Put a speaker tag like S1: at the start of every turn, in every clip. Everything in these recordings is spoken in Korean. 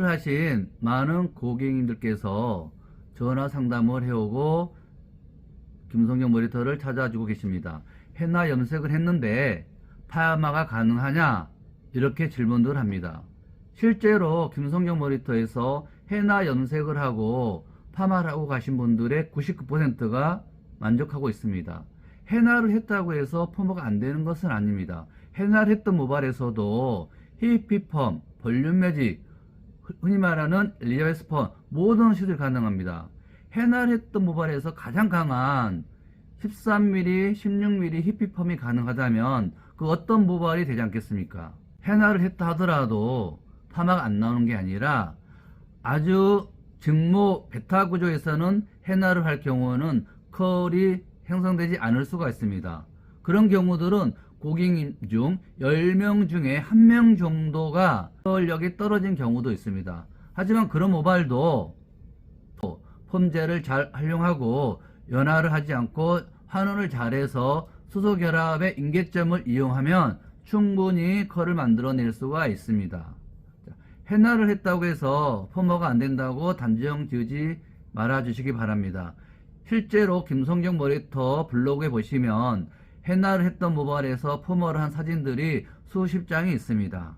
S1: 해나를 하신 많은 고객님들께서 전화 상담을 해오고 김성경 머리터를 찾아주고 계십니다. 해나 염색을 했는데 파마가 가능하냐? 이렇게 질문들 합니다. 실제로 김성경 머리터에서 해나 염색을 하고 파마를 하고 가신 분들의 99%가 만족하고 있습니다. 해나를 했다고 해서 펌머가 안 되는 것은 아닙니다. 해나를 했던 모발에서도 히피펌, 볼륨 매직, 흔히 말하는 펌 모든 시술이 가능합니다. 해나를 했던 모발에서 가장 강한 13mm, 16mm 히피펌이 가능하다면 그 어떤 모발이 되지 않겠습니까? 해나를 했다 하더라도 파마가 안 나오는 게 아니라 아주 증모 베타 구조에서는 해나를 할 경우는 컬이 형성되지 않을 수가 있습니다. 그런 경우들은 고객님 중 10명 중에 1명 정도가 컬력이 떨어진 경우도 있습니다. 하지만 그런 모발도 폼젤을 잘 활용하고 연화를 하지 않고 환원을 잘해서 수소결합의 인계점을 이용하면 충분히 컬을 만들어낼 수가 있습니다. 자, 해나를 했다고 해서 펌머가 안 된다고 단정 지으지 말아주시기 바랍니다. 실제로 김성경 머리터 블로그에 보시면 해나를 했던 모발에서 펌머를 한 사진들이 수십 장이 있습니다.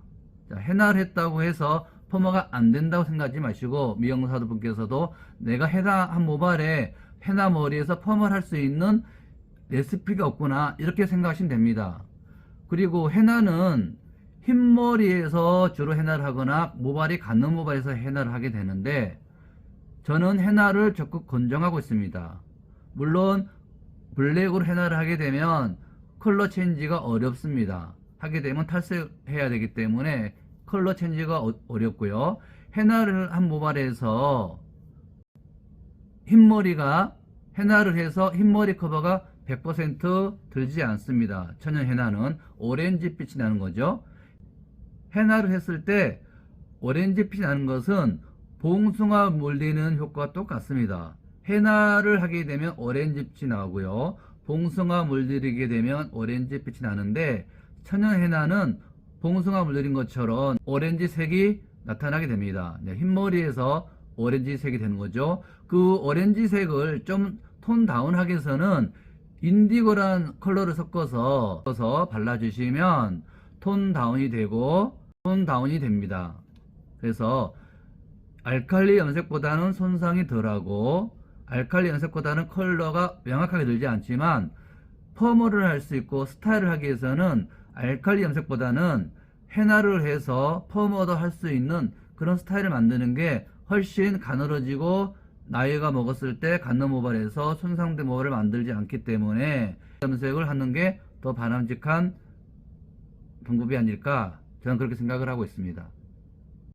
S1: 자, 해나를 했다고 해서 펌머가 안 된다고 생각하지 마시고 미용사도 분께서도 내가 해나 한 모발에 해나 머리에서 펌을 할 수 있는 레시피가 없구나 이렇게 생각하시면 됩니다. 그리고 해나는 흰머리에서 주로 해나를 하거나 모발이 갖는 모발에서 해나를 하게 되는데 저는 해나를 적극 권장하고 있습니다. 물론 블랙으로 해나를 하게 되면 컬러 체인지가 어렵습니다. 하게 되면 탈색해야 되기 때문에 컬러 체인지가 어- 어렵고요. 해나를 한 모발에서 흰머리가 해나를 해서 흰머리 커버가 100% 들지 않습니다. 천연 해나는 오렌지 빛이 나는 거죠. 해나를 했을 때 오렌지 빛이 나는 것은 봉숭아 물리는 효과와 똑같습니다. 해나를 하게 되면 오렌지 빛이 나오고요. 봉숭아 물들이게 되면 오렌지 빛이 나는데 천연 해나는 봉숭아 물들인 것처럼 오렌지 색이 나타나게 됩니다. 네, 흰머리에서 오렌지 색이 되는 거죠. 그 오렌지 색을 좀 톤 다운하기 위해서는 인디고란 컬러를 섞어서 섞어서 발라주시면 톤 다운이 되고 톤 다운이 됩니다. 그래서 알칼리 염색보다는 손상이 덜하고 알칼리 염색보다는 컬러가 명확하게 들지 않지만 펌을 할 수 있고 스타일을 하기 위해서는 알칼리 염색보다는 해나를 해서 펌어도 할 수 있는 그런 스타일을 만드는 게 훨씬 가늘어지고 나이가 먹었을 때 갖는 모발에서 손상된 모발을 만들지 않기 때문에 염색을 하는 게 더 바람직한 방법이 아닐까 저는 그렇게 생각을 하고 있습니다.